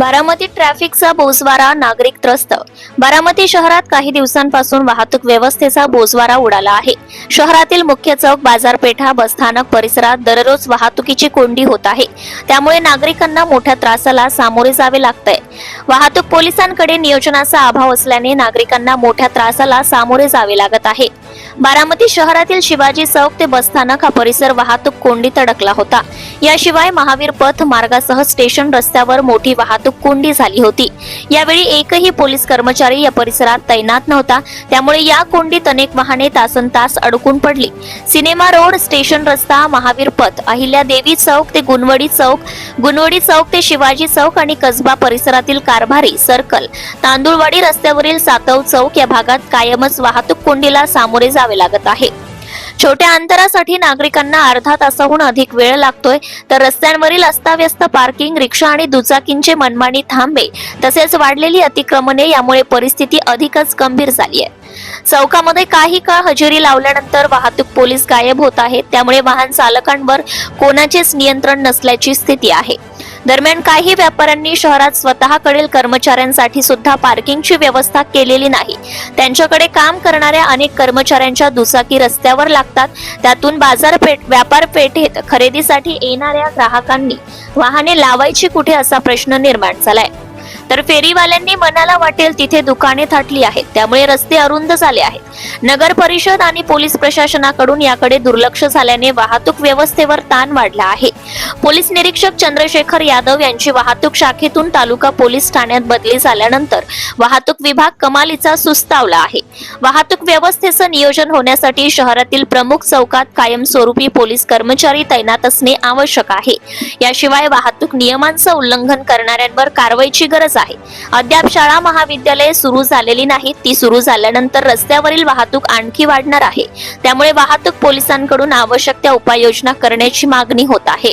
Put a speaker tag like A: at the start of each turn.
A: बारामती ट्रॅफिकचा बोजवारा नागरिक त्रस्त. बारामती शहरात काही दिवसांपासून वाहतूक व्यवस्थेचा बोजवारा उडाला आहे. शहरातील मुख्य चौक बाजारपेठा बसस्थानक परिसरात दररोज वाहतुकीची कोंडी होत आहे. त्यामुळे नागरिकांना मोठ्या त्रासाला सामोरे जावे लागतंय. वाहतूक पोलिसांकडे नियोजनाचा अभाव असल्याने नागरिकांना मोठ्या त्रासाला सामोरे जावे लागत आहे. बारामती शहरातील शिवाजी चौक ते बसस्थानक हा परिसर वाहतूक कोंडीत अडकला होता. याशिवाय महावीर पथ मार्गासह स्टेशन रस्त्यावर मोठी वाहतूक कोंडी झाली होती. यावेळी एकही पोलीस कर्मचारी या परिसरात तैनात नव्हता. त्यामुळे या कोंडीत अनेक वाहने तासन तास अडकून पडली. सिनेमा रोड स्टेशन रस्ता महावीर पथ अहिल्या देवी चौक ते गुणवडी चौक गुणवडी चौक ते शिवाजी चौक आणि कसबा परिसरातील कारभारी सर्कल तांदूळवाडी रस्त्यावरील सातव चौक या भागात कायमच वाहतूक कोंडीला सामोरे जावे लागत आहे. छोट्या अंतरासाठी नागरिकांना अर्धा तासाहून अधिक वेळ लागतोय तर रस्त्यांवरील अस्ताव्यस्त पार्किंग रिक्षा आणि दुचाकींचे मनमानी थांबे तसेच वाढलेली अतिक्रमणे यामुळे परिस्थिती अधिकच गंभीर झाली आहे. चौकामध्ये काही काळ हजेरी लावल्यानंतर वाहतूक पोलीस गायब होत आहेत. त्यामुळे वाहन चालकांवर कोणाचेच नियंत्रण नसल्याची स्थिती आहे. दरम्यान काही व्यापाऱ्यांनी शहरात स्वतःकडील कर्मचाऱ्यांसाठी सुद्धा पार्किंगची व्यवस्था केलेली नाही. त्यांच्याकडे काम करणाऱ्या अनेक कर्मचाऱ्यांच्या दुचाकी रस्त्यावर लागतात. त्यातून बाजारपेठ व्यापारपेठेत खरेदीसाठी येणाऱ्या ग्राहकांनी वाहने लावायची कुठे असा प्रश्न निर्माण झालाय. तर फेरीवाल्यांनी मनाला वाटेल तिथे दुकाने थाटली आहेत. त्यामुळे रस्ते अरुंद झाले आहेत. नगर परिषद आणि पोलीस प्रशासनाकडून याकडे दुर्लक्ष झाल्याने वाहतूक व्यवस्थेवर ताण वाढला आहे. पोलीस निरीक्षक चंद्रशेखर यादव यांची वाहतूक शाखेतून तालुका पोलीस ठाण्यात बदली झाल्यानंतर वाहतूक विभाग कमालीचा सुस्तावला आहे. वाहतूक व्यवस्थेचं नियोजन होण्यासाठी शहरातील प्रमुख चौकात कायमस्वरूपी पोलीस कर्मचारी तैनात असणे आवश्यक आहे. याशिवाय वाहतूक नियमांचं उल्लंघन करणाऱ्यांवर कारवाईची गरज आहे. अद्याप शाळा महाविद्यालये सुरू झालेली नाहीत. ती सुरू झाल्यानंतर रस्त्यावरील वाहतूक आणखी वाढणार आहे. त्यामुळे वाहतूक पोलिसांकडून आवश्यक त्या उपाययोजना करण्याची मागणी होत आहे.